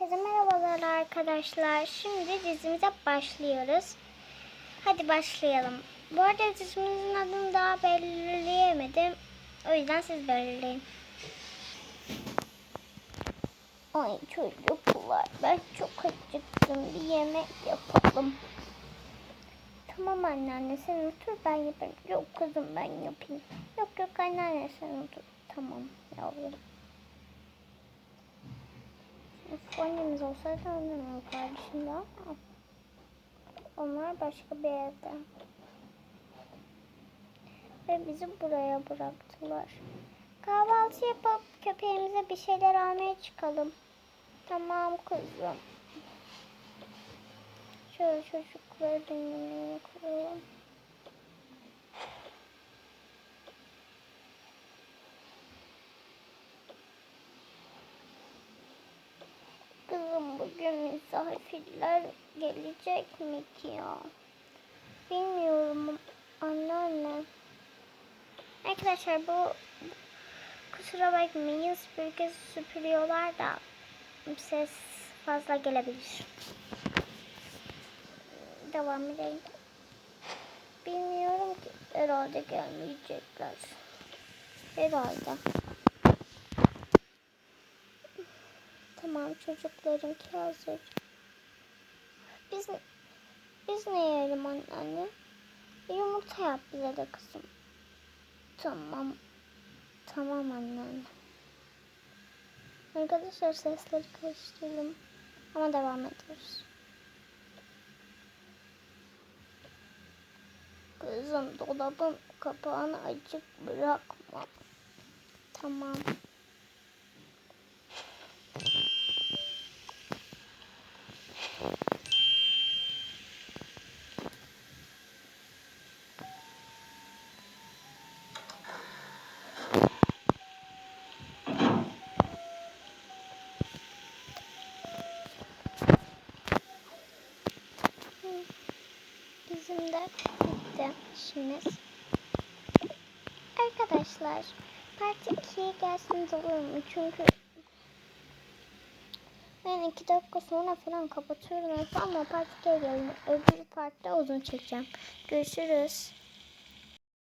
Herkese merhabalar arkadaşlar. Şimdi dizimize başlıyoruz. Hadi başlayalım. Bu arada dizimizin adını daha belirleyemedim. O yüzden siz belirleyin. Ay çocuklar ben çok acıktım. Bir yemek yapalım. Tamam anneanne sen otur ben yaparım. Yok kızım ben yapayım. Yok yok anneanne sen otur. Tamam yavrum. Annemiz olsaydı annem kardeşim de ama onlar başka bir evde. Ve bizi buraya bıraktılar. Kahvaltı yapıp köpeğimize bir şeyler almaya çıkalım. Tamam kızım. Şöyle çocukların yemeğini koyalım. Kızım bugün misafirler gelecek mi ki ya? Bilmiyorum anneanne. Arkadaşlar bu kusura bakmayın süpürge süpürüyorlar da ses fazla gelebilir. Devam edelim. Bilmiyorum ki herhalde gelmeyecekler. Herhalde. Tamam çocuklarınki hazır. Biz biz ne yiyelim anne? Yumurta yap bize de kızım. Tamam. Tamam anneanne. Arkadaşlar sesleri karıştırdım. Ama devam ediyoruz. Kızım dolabın kapağını açık bırakma. Tamam. Bizim de bitti işimiz. Arkadaşlar part 2'ye gelseniz olur mu? Çünkü ben iki dakika sonra falan kapatıyorum ama part 2'ye gelin. Öbür partta uzun çekeceğim. Görüşürüz.